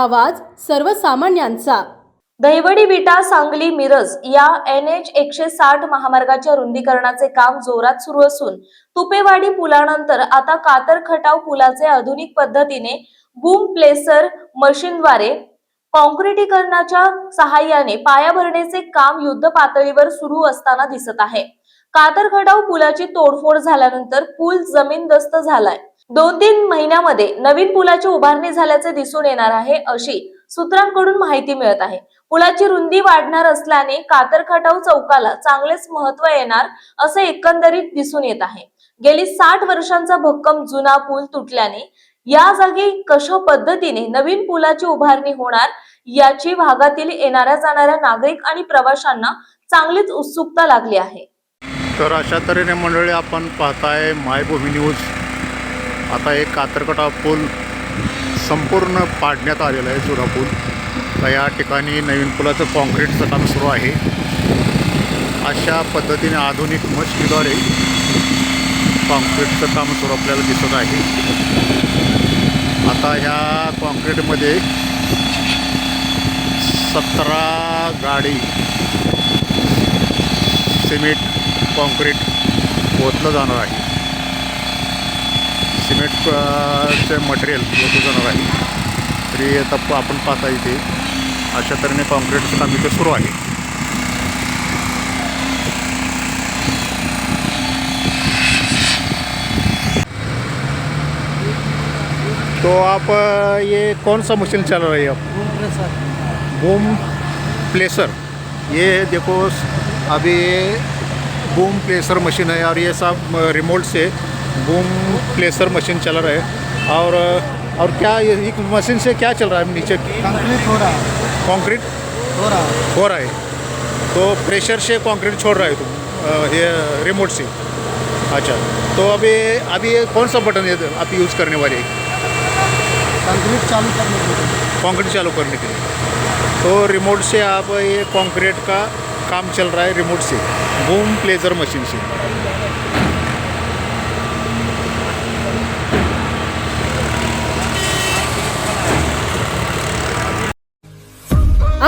आवाज सर्वसामान्यांचा. दहिवडी विटा सांगली मिरज या एन एच एकशे साठ महामार्गाच्या रुंदीकरणाचे काम जोरात सुरू असून तुपेवाडी पुलानंतर आता कातर खटाव पुलाचे आधुनिक पद्धतीने बूम प्लेसर मशीनद्वारे कॉन्क्रिटीकरणाच्या सहाय्याने पायाभरणीचे काम युद्ध पातळीवर सुरू असताना दिसत आहे. कातर खटाव पुलाची तोडफोड झाल्यानंतर पूल जमीनदस्त झालाय. दोन तीन महिन्यामध्ये नवीन पुलाची उभारणी झाल्याचे दिसून येणार आहे अशी सूत्रांकडून माहिती मिळत आहे. पुलाची रुंदी वाढणार असल्याने कातरखटाव चौकाला चांगलेच महत्त्व येणार असे एकंदरीत दिसून येत आहे. गेली साठ वर्षांचा भक्कम जुना पूल तुटल्याने या जागी कशा पद्धतीने नवीन पुलाची उभारणी होणार याची भागातील येणाऱ्या जाणाऱ्या नागरिक आणि प्रवाशांना चांगलीच उत्सुकता लागली आहे. तर अशा तऱ्हेने मंडळी आपण पाहताय मायभूमी न्यूज. आता एक कातरकटा पूल संपूर्ण पाडण्यात आलेला आहे जुना पूल. तर या ठिकाणी नवीन पुलाचं कॉन्क्रीटचं काम सुरू आहे. अशा पद्धतीने आधुनिक मशीनद्वारे कॉन्क्रीटचं काम सुरू आपल्याला दिसत आहे. आता ह्या कॉन्क्रीटमध्ये सतरा गाडी सिमेंट कॉन्क्रीट ओतलं जाणार आहे. सिमेंटचे मटेरियल ओतलं जाणार आहे. तरी आता प- आपण पाहता अशा तऱ्हेने कॉन्क्रीटचं काम इथे सुरू आहे. तो आप, ये कौन सा मशीन चल रही है अब बूम प्लेसर ये देखो, अभी बूम प्लेसर मशीन है और ये सब रिमोट से बूम प्लेसर मशीन चल रहा है। और और क्या ये एक मशीन से क्या चल रहा है नीचे? कंक्रीट हो रहा है। कंक्रीट? हो रहा है। हो रहा है। तो प्रेशर से कंक्रीट छोड़ रहा है तुम ये रिमोट से। अच्छा तो अभी अभी ये कौन सा बटन है आप यूज़ करने वाले कंक्रीट चालू करने के लिए। कंक्रीट चालू करने के लिए। तो रिमोट से आप ये कंक्रीट का काम चल रहा है रिमोट से। बूम प्लेजर मशीन से।